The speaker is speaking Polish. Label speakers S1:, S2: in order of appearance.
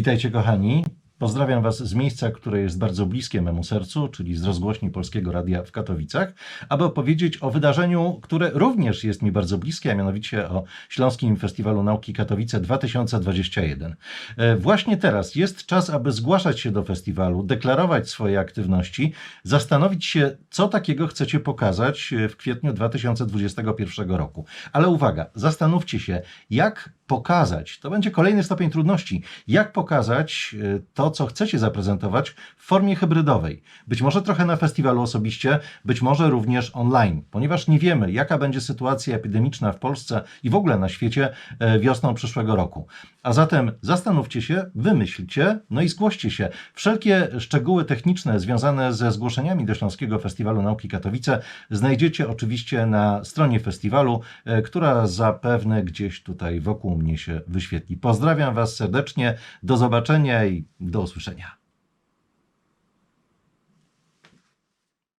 S1: Witajcie kochani. Pozdrawiam Was z miejsca, które jest bardzo bliskie memu sercu, czyli z rozgłośni Polskiego Radia w Katowicach, aby opowiedzieć o wydarzeniu, które również jest mi bardzo bliskie, a mianowicie o Śląskim Festiwalu Nauki Katowice 2021. E, Właśnie teraz jest czas, aby zgłaszać się do festiwalu, deklarować swoje aktywności, zastanowić się, co takiego chcecie pokazać e, w kwietniu 2021 roku. Ale uwaga, zastanówcie się, jak pokazać, to będzie kolejny stopień trudności, jak pokazać e, to, co chcecie zaprezentować w formie hybrydowej. Być może trochę na festiwalu osobiście, być może również online, ponieważ nie wiemy, jaka będzie sytuacja epidemiczna w Polsce i w ogóle na świecie e, wiosną przyszłego roku. A zatem zastanówcie się, wymyślcie, no i zgłoście się. Wszelkie szczegóły techniczne związane ze zgłoszeniami do Śląskiego Festiwalu Nauki Katowice znajdziecie oczywiście na stronie festiwalu, e, która zapewne gdzieś tutaj wokół mnie się wyświetli. Pozdrawiam Was serdecznie, do zobaczenia i do usłyszenia.